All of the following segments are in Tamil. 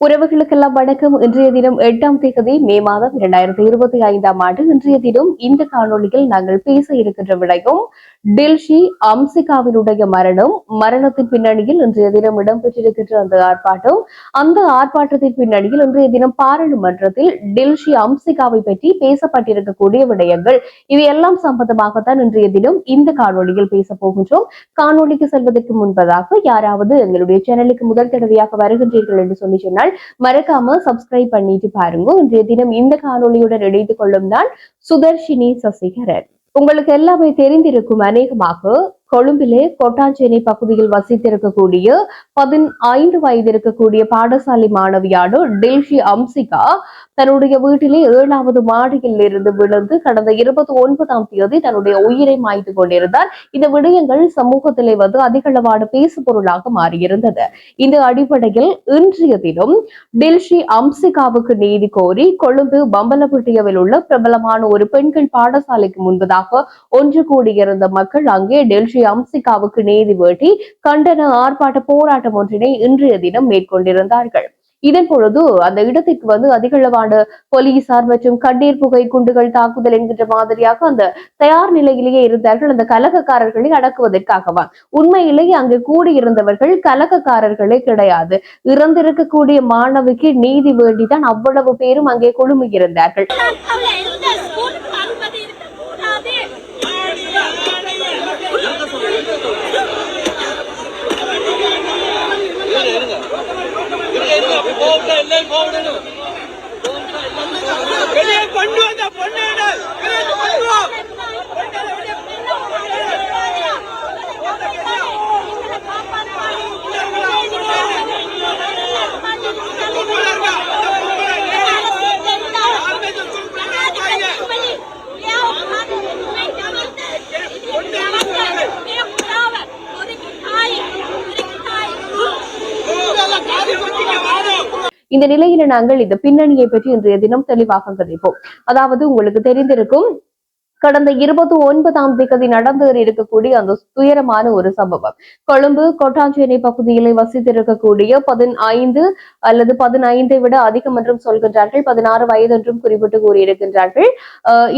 உறவுகளுக்கெல்லாம் வணக்கம். இன்றைய தினம் எட்டாம் தேதி மே மாதம் இரண்டாயிரத்தி இருபத்தி ஐந்தாம் ஆண்டு. இன்றைய தினம் இந்த காணொலியில் நாங்கள் பேச இருக்கின்ற விடயம் டில்ஷி அம்சிகாவினுடைய மரணம். மரணத்தின் பின்னணியில் இன்றைய தினம் இடம்பெற்றிருக்கின்ற அந்த ஆர்ப்பாட்டம். அந்த ஆர்ப்பாட்டத்தின் பின்னணியில் இன்றைய தினம் பாராளுமன்றத்தில் டில்ஷி அம்சிகாவை பற்றி பேசப்பட்டிருக்கக்கூடிய விடயங்கள். இவை எல்லாம் சம்பந்தமாகத்தான் இன்றைய தினம் இந்த காணொலியில் பேச போகின்றோம். காணொளிக்கு செல்வதற்கு முன்பதாக யாராவது எங்களுடைய சேனலுக்கு முதல் தடவையாக வருகின்றீர்கள் என்று சொல்லி சொன்னால் மறக்காம சப்ஸ்கிரைப் பண்ணிட்டு பாருங்க. இன்றைய தினம் இந்த காணொலியுடன் இணைத்துக் கொள்ளும் தான் சுதர்ஷினி சசிகரன். உங்களுக்கு எல்லாமே தெரிந்திருக்கும் அநேகமாக கொழும்பிலே கொட்டாஞ்சேனை பகுதியில் வசித்திருக்கக்கூடிய பதினைந்து வயது இருக்கக்கூடிய பாடசாலை மாணவியான டெல்ஷி அம்சிகா தன்னுடைய வீட்டிலே ஏழாவது மாடியில் இருந்து விழுந்து கடந்த இருபத்தி ஒன்பதாம் தேதி தன்னுடைய உயிரை மாய்த்து கொண்டிருந்தார். இந்த விடயங்கள் சமூகத்திலே வந்து அதிகளவான பேசு பொருளாக மாறியிருந்தது. இந்த அடிப்படையில் இன்றைய தினம் டெல்ஷி அம்சிகாவுக்கு நீதி கோரி கொழும்பு பம்பலப்பட்டியவில் உள்ள பிரபலமான ஒரு பெண்கள் பாடசாலைக்கு முன்பதாக ஒன்று கூடியிருந்த மக்கள் அங்கே டெல்ஷி அம்சிகாவுக்கு நீதி வேண்டி கண்டன ஆர்ப்பாட்ட போராட்டம் ஒன்றினை இன்றைய தினம் மேற்கொண்டிருந்தார்கள். இதன் பொழுது அந்த இடத்திற்கு வந்து அதிகளவான போலீசார் மற்றும் கண்ணீர் புகை குண்டுகள் தாக்குதல் என்கின்ற மாதிரியாக அந்த தயார் நிலையிலேயே இருந்தார்கள். அந்த கலகக்காரர்களை அடக்குவதற்காகவா? உண்மையிலேயே அங்கு கூடியிருந்தவர்கள் கலகக்காரர்களே கிடையாது. இறந்திருக்கக்கூடிய மாணவிக்கு நீதி வேண்டிதான் அவ்வளவு பேரும் அங்கே குழுமியிருந்தார்கள் வெளியே கொண்டு வந்த பொண்ணு நிலையில நாங்கள் இந்த பின்னணியை பற்றி இன்றைய தினம் தெளிவாக கதைப்போம் அதாவது உங்களுக்கு தெரிந்திருக்கும் கடந்த இருபத்தி ஒன்பதாம் திகதி நடந்து இருக்கக்கூடிய அந்த துயரமான ஒரு சம்பவம். கொழும்பு கொட்டாஞ்சேரி பகுதியிலே வசித்திருக்கக்கூடிய பதினைந்து அல்லது பதினைந்தை விட அதிகம் என்றும் சொல்கின்றார்கள். பதினாறு வயது என்றும் குறிப்பிட்டு கூறியிருக்கின்றார்கள்.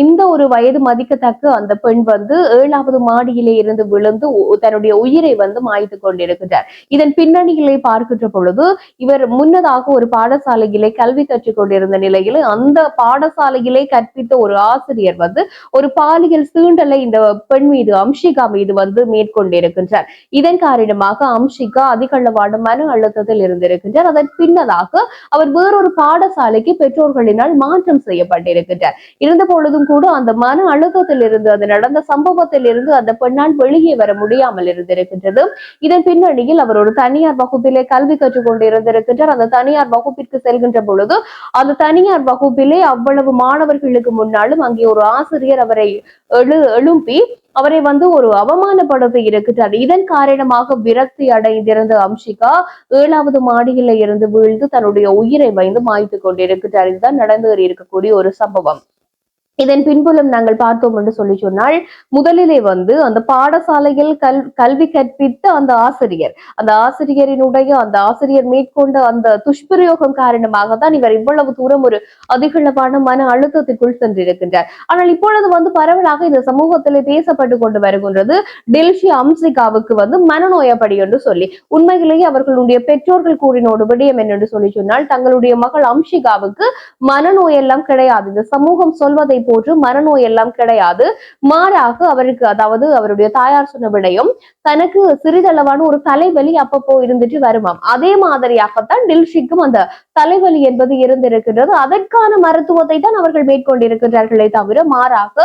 இந்த ஒரு வயது மதிக்கத்தக்க அந்த பெண் வந்து ஏழாவது மாடியிலே இருந்து விழுந்து தன்னுடைய உயிரை வந்து மாய்த்து கொண்டிருக்கின்றார். இதன் பின்னணியிலே பார்க்கின்ற பொழுது இவர் முன்னதாக ஒரு பாடசாலையிலே கல்வி கற்றுக் கொண்டிருந்த நிலையில் அந்த பாடசாலையிலே கற்பித்த ஒரு ஆசிரியர் வந்து ஒரு பாலியல் சீண்டலை இந்த பெண் மீது அம்ஷிகா மீது வந்து மேற்கொண்டிருக்கின்றார். இதன் காரணமாக அம்ஷிகா அதிகளவான மன அழுத்தத்தில் இருந்திருக்கின்றார். அதன் பின்னதாக அவர் வேறொரு பாடசாலைக்கு பெற்றோர்களினால் மாற்றம் செய்யப்பட்டிருக்கின்றார். இருந்த பொழுதும் கூட அந்த மன அழுத்தத்தில் இருந்து அது நடந்த சம்பவத்தில் இருந்து அந்த பெண்ணால் வெளியே வர முடியாமல் இருந்திருக்கின்றது. இதன் பின்னணியில் அவர் ஒரு தனியார் வகுப்பிலே கல்வி கற்றுக் கொண்டிருந்திருக்கின்றார். அந்த தனியார் வகுப்பிற்கு செல்கின்ற பொழுது அந்த தனியார் வகுப்பிலே அவ்வளவு மாணவர்களுக்கு முன்னாலும் அங்கே ஒரு ஆசிரியர் அவரை எழு எழும்பி அவரை வந்து ஒரு அவமானப்படுத்தி இருக்கிறார் இதன் காரணமாக விரக்தி அடைந்திருந்த அம்ஷிகா ஏழாவது மாடியில இருந்து வீழ்ந்து தன்னுடைய உயிரை வைந்து மாய்த்து கொண்டிருக்கிறார். இதுதான் நடந்து இருக்கக்கூடிய ஒரு சம்பவம். இதன் பின்புலம் நாங்கள் பார்த்தோம் என்று சொல்லி சொன்னால் முதலிலே வந்து அந்த பாடசாலையில் கல் கல்வி கற்பித்த அந்த ஆசிரியர் அந்த ஆசிரியரினுடைய அந்த ஆசிரியர் மேற்கொண்ட அந்த துஷ்பிரயோகம் காரணமாக தான் இவர் இவ்வளவு தூரம் ஒரு அதிகளவான மன அழுத்தத்திற்குள் சென்றிருக்கின்றார். ஆனால் இப்பொழுது வந்து பரவலாக இந்த சமூகத்திலே பேசப்பட்டு கொண்டு வருகின்றது டெல்ஷி அம்சிகாவுக்கு வந்து மனநோயப்படி என்று சொல்லி. உண்மையிலேயே அவர்களுடைய பெற்றோர்கள் கூறினோடு விடயம் என்னென்று சொல்லி சொன்னால் தங்களுடைய மகள் அம்ஷிகாவுக்கு மனநோய் எல்லாம் கிடையாது. இந்த சமூகம் சொல்வதை போன்று மரநோய் எல்லாம் கிடையாது. மாறாக அவருக்கு அதாவது அவருடைய தாயார் சொன்ன விடயம் தனக்கு சிறிதளவான ஒரு தலைவலி அப்பப்போ இருந்துட்டு வருமாம் அதே மாதிரியாகத்தான் டில்ஷிக்கும் அந்த தலைவலி என்பது இருந்திருக்கின்றது. அதற்கான மருத்துவத்தை தான் அவர்கள் மேற்கொண்டிருக்கிறார்களே தவிர மாறாக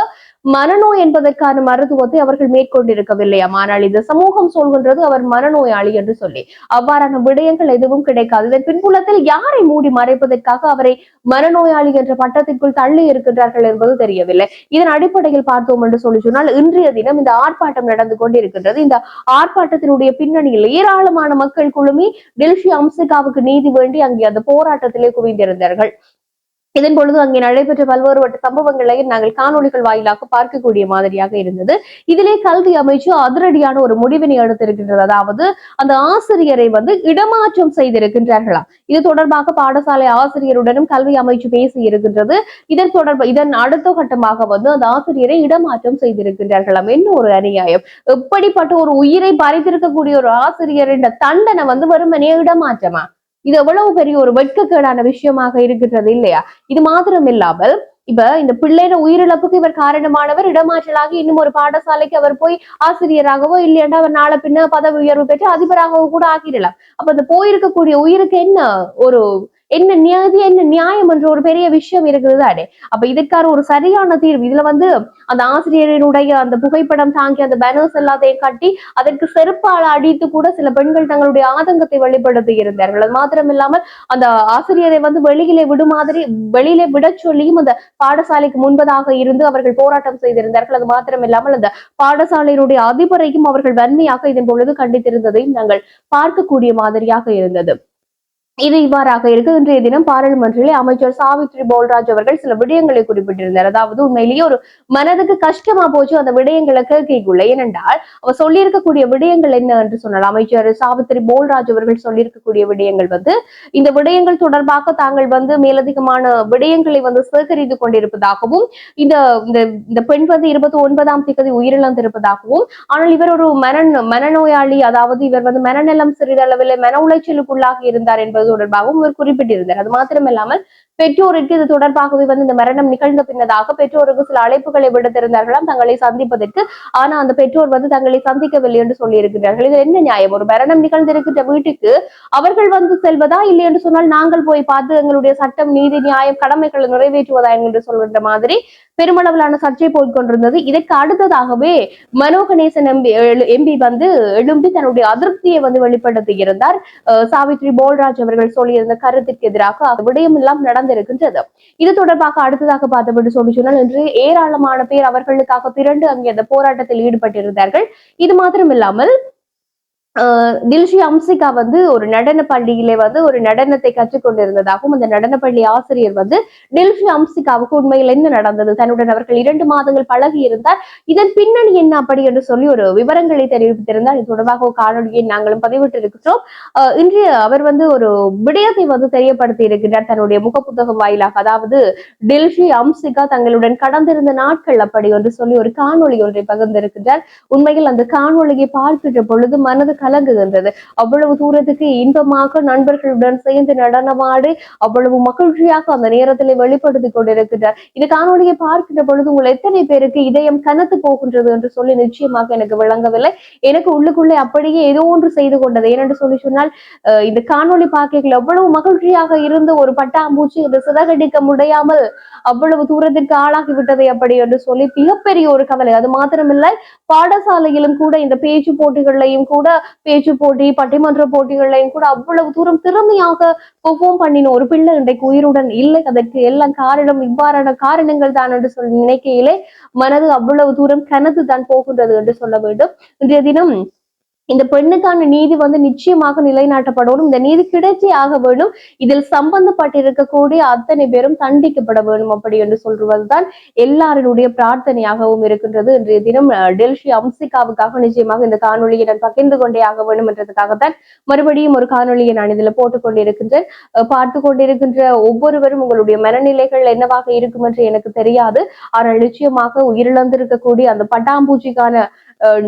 மனநோய் என்பதற்கான மருத்துவத்தை அவர்கள் மேற்கொண்டிருக்கவில்லையாம் ஆனால் இந்த சமூகம் சொல்கின்றது அவர் மனநோயாளி என்று சொல்லி. அவ்வாறான விடயங்கள் எதுவும் கிடைக்காது. இதன் பின்புலத்தில் யாரை மூடி மறைப்பதற்காக அவரை மனநோயாளி என்ற பட்டத்திற்குள் தள்ளி இருக்கின்றார்கள் என்பது தெரியவில்லை. இதன் அடிப்படையில் பார்த்தோம் என்று சொல்லி சொன்னால் இன்றைய தினம் இந்த ஆர்ப்பாட்டம் நடந்து கொண்டிருக்கின்றது. இந்த ஆர்ப்பாட்டத்தினுடைய பின்னணியில் ஏராளமான மக்கள் குழுமி டெல்ஷி அம்சிகாவுக்கு நீதி வேண்டி அங்கே அந்த போராட்டத்திலே குவிந்திருந்தார்கள். இதன் பொழுது அங்கே நடைபெற்ற பல்வேறுபட்ட சம்பவங்களை நாங்கள் காணொளிகள் வாயிலாக பார்க்கக்கூடிய மாதிரியாக இருந்தது. இதிலே கல்வி அமைச்சு அதிரடியான ஒரு முடிவினை எடுத்திருக்கின்றது. அதாவது அந்த ஆசிரியரை வந்து இடமாற்றம் செய்திருக்கின்றார்களாம் இது தொடர்பாக பாடசாலை ஆசிரியருடனும் கல்வி அமைச்சு பேசி இருக்கின்றது. இதன் தொடர்பு இதன் அடுத்த கட்டமாக வந்து அந்த ஆசிரியரை இடமாற்றம் செய்திருக்கின்றார்களாம் என்ன ஒரு அநியாயம்? எப்படிப்பட்ட ஒரு உயிரை பறித்திருக்கக்கூடிய ஒரு ஆசிரியரின் தண்டனை வந்து வெறுமனே இடமாற்றமா? இது எவ்வளவு பெரிய ஒரு வெட்கக்கேடான விஷயமாக இருக்கின்றது இல்லையா? இது மாத்திரம் இல்லாமல் இப்ப இந்த பிள்ளைட உயிரிழப்புக்கு இவர் காரணமானவர் இடமாற்றலாக இன்னும் ஒரு பாடசாலைக்கு அவர் போய் ஆசிரியராகவோ இல்லையாண்டா அவர் நாளை பின்ன பதவி உயர்வு பெற்று அதிபராகவோ கூட ஆகிடலாம். அப்ப அந்த போயிருக்கக்கூடிய உயிருக்கு என்ன ஒரு என்ன நியாதி என்ன நியாயம் என்ற ஒரு பெரிய விஷயம் இருக்குது அடே. அப்ப இதற்கான ஒரு சரியான தீர்வு. இதுல வந்து அந்த ஆசிரியரினுடைய அந்த புகைப்படம் தாங்கி அந்த பேனர்ஸ் எல்லாத்தையும் கட்டி அதற்கு செருப்பால் அடித்து கூட சில பெண்கள் தங்களுடைய ஆதங்கத்தை வெளிப்படுத்தி இருந்தார்கள். அது மாத்திரம் இல்லாமல் அந்த ஆசிரியரை வந்து வெளியிலே விடு மாதிரி வெளியிலே விட சொல்லியும் அந்த பாடசாலைக்கு முன்பதாக இருந்து அவர்கள் போராட்டம் செய்திருந்தார்கள். அது மாத்திரம் இல்லாமல் அந்த பாடசாலையினுடைய அதிபரையும் அவர்கள் வன்மையாக இதன் பொழுது கண்டித்திருந்ததையும் நாங்கள் பார்க்கக்கூடிய மாதிரியாக இருந்தது. இது இவ்வாறாக இருக்கு இன்றைய தினம் பாராளுமன்றிலே அமைச்சர் சாவித்ரி போல்ராஜ் அவர்கள் சில விடயங்களை குறிப்பிட்டிருந்தார். அதாவது உண்மையிலேயே ஒரு மனதுக்கு கஷ்டமா போச்சு அந்த விடயங்களை கேட்கக்குள்ள. ஏனென்றால் அவர் சொல்லியிருக்கக்கூடிய விடயங்கள் என்ன என்று சொன்னால் அமைச்சர் சாவித்ரி போல்ராஜ் அவர்கள் சொல்லியிருக்கக்கூடிய விடயங்கள் வந்து இந்த விடயங்கள் தொடர்பாக தாங்கள் வந்து மேலதிகமான விடயங்களை வந்து சேகரித்து கொண்டிருப்பதாகவும் இந்த இந்த இந்த பெண் வந்து இருபத்தி ஒன்பதாம் திகதி உயிரிழந்திருப்பதாகவும் ஆனால் இவர் ஒரு மன மனநோயாளி. அதாவது இவர் வந்து மனநலம் சிறிதளவில் மன உளைச்சலுக்குள்ளாகி இருந்தார் என்பது தொடர்பாகவும் இவர் குறிப்பிட்டிருந்தார். அது மாத்திரமில்லாமல் பெற்றோருக்கு இது தொடர்பாகவே வந்து இந்த மரணம் நிகழ்ந்த பின்னதாக பெற்றோருக்கு சில அழைப்புகளை விடுத்திருந்தார்களாம். தங்களை சந்திப்பதற்கு. ஆனா அந்த பெற்றோர் வந்து தங்களை சந்திக்கவில்லை என்று சொல்லி இருக்கிறார்கள் இது என்ன நியாயம்? ஒரு மரணம் நிகழ்ந்திருக்கின்ற வீட்டுக்கு அவர்கள் வந்து செல்வதா இல்லை என்று சொன்னால் நாங்கள் போய் பார்த்து எங்களுடைய சட்டம் நீதி நியாயம் கடமைகளை நிறைவேற்றுவதா என்று சொல்கின்ற மாதிரி பெருமளவிலான சர்ச்சை போய்கொண்டிருந்தது இதற்கு அடுத்ததாகவே மனோகணேசன் எம்பி எம்பி வந்து எழும்பி தன்னுடைய அதிருப்தியை வந்து வெளிப்படுத்தி இருந்தார் சாவித்ரி போல்ராஜ் அவர்கள் சொல்லியிருந்த கருத்திற்கு எதிராக விடயம் எல்லாம் நடந்த நடந்திருக்கின்றது இது தொடர்பாக அடுத்ததாக பார்த்தபடி சொல்லி சொன்னால் இன்று ஏராளமான பேர் அவர்களுக்காக திரண்டு அங்கே அந்த போராட்டத்தில் ஈடுபட்டிருந்தார்கள். இது மாத்திரம் இல்லாமல் தில்ஷி அம்சிகா வந்து ஒரு நடன பள்ளியிலே வந்து ஒரு நடனத்தை கற்றுக்கொண்டிருந்ததாகவும் அந்த நடன பள்ளி ஆசிரியர் வந்து டில்ஷி அம்சிகாவுக்கு உண்மையில் என்ன நடந்தது? தன்னுடன் அவர்கள் இரண்டு மாதங்கள் பழகி இருந்தார். இதன் பின்னணி என்ன அப்படி என்று சொல்லி ஒரு விவரங்களை தெரிவித்திருந்தார். இது தொடர்பாக ஒரு காணொலியை நாங்களும் பதிவிட்டு இருக்கிறோம் அஹ் இன்றைய அவர் வந்து ஒரு விடயத்தை வந்து தெரியப்படுத்தி இருக்கின்றார் தன்னுடைய முகப்புத்தகம் வாயிலாக. அதாவது டில்ஷி அம்சிகா தங்களுடன் கடந்திருந்த நாட்கள் அப்படி என்று சொல்லி ஒரு காணொலி ஒன்றை பகிர்ந்திருக்கின்றார் உண்மையில் அந்த காணொலியை பார்க்கின்ற பொழுது மனது கலங்குகின்றது. அவ்வளவு தூரத்துக்கு இன்பமாக நண்பர்களுடன் சேர்ந்து நடனமாடி அவ்வளவு மகிழ்ச்சியாக அந்த நேரத்தில் வெளிப்படுத்திக் கொண்டிருக்கின்றார் இந்த காணொலியை பார்க்கின்ற பொழுது உங்கள் எத்தனை பேருக்கு இதயம் கனத்து போகின்றது என்று சொல்லி நிச்சயமாக எனக்கு விளங்கவில்லை. எனக்கு உள்ளுக்குள்ளே அப்படியே ஏதோ ஒன்று செய்து கொண்டது. ஏனென்று சொல்லி சொன்னால் அஹ் இந்த காணொளி பார்க்கைகள் அவ்வளவு மகிழ்ச்சியாக இருந்த ஒரு பட்டாம்பூச்சி அந்த சிறகடிக்க முடியாமல் அவ்வளவு தூரத்திற்கு ஆளாகி விட்டதை அப்படி என்று சொல்லி மிகப்பெரிய ஒரு கவலை. அது மாத்திரமில்லை பாடசாலையிலும் கூட இந்த பேச்சு போட்டிகள்லையும் கூட பேச்சு போட்டி பட்டிமன்ற போட்டிகள்லையும் கூட அவ்வளவு தூரம் திறமையாக பெர்ஃபார்ம் பண்ணின ஒரு பிள்ளை இன்றைக்கு உயிருடன் இல்லை. அதற்கு எல்லாம் காரணம் இவ்வாறான காரணங்கள் தான் என்று சொல்லி நினைக்கையிலே மனது அவ்வளவு தூரம் கனத்து தான் போகின்றது என்று சொல்ல வேண்டும். இன்றைய தினம் இந்த பெண்ணுக்கான நீதி வந்து நிச்சயமாக நிலைநாட்டப்படணும். இந்த நீதி கிடைச்சி ஆக வேண்டும் இதில் சம்பந்தப்பட்டிருக்கக்கூடிய அத்தனை பேரும் தண்டிக்கப்பட வேண்டும் அப்படி என்று சொல்வதுதான் எல்லாருடைய பிரார்த்தனையாகவும் இருக்கின்றது. இன்றைய தினம் டெல்ஷி அம்சிகாவுக்காக நிச்சயமாக இந்த காணொலியை நான் பகிர்ந்து கொண்டே ஆக வேண்டும் என்றதுக்காகத்தான் மறுபடியும் ஒரு காணொலியை நான் இதுல போட்டுக் கொண்டிருக்கின்றேன். பார்த்து கொண்டிருக்கின்ற ஒவ்வொருவரும் உங்களுடைய மனநிலைகள் என்னவாக இருக்கும் என்று எனக்கு தெரியாது. ஆனால் நிச்சயமாக உயிரிழந்திருக்கக்கூடிய அந்த பட்டாம்பூச்சிக்கான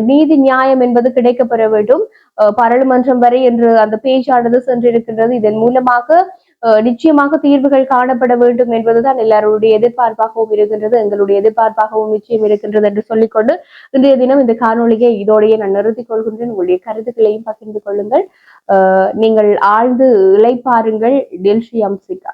நீதி நியாயம் என்பது கிடைக்கப்பெற வேண்டும். பாராளுமன்றம் வரை என்று அந்த பேச்சானது சென்றிருக்கின்றது. இதன் மூலமாக அஹ், நிச்சயமாக தீர்வுகள் காணப்பட வேண்டும் என்பதுதான் எல்லாருடைய எதிர்பார்ப்பாகவும் இருக்கின்றது எங்களுடைய எதிர்பார்ப்பாகவும் நிச்சயம் இருக்கின்றது என்று சொல்லிக்கொண்டு இன்றைய தினம் இந்த காணொளியை இதோடையே நான் நிறுத்திக் கொள்கின்றேன். உங்களுடைய கருத்துக்களையும் பகிர்ந்து கொள்ளுங்கள். நீங்கள் ஆழ்ந்து இழைப்பாருங்கள் டெல்ஷி அம்சிகா.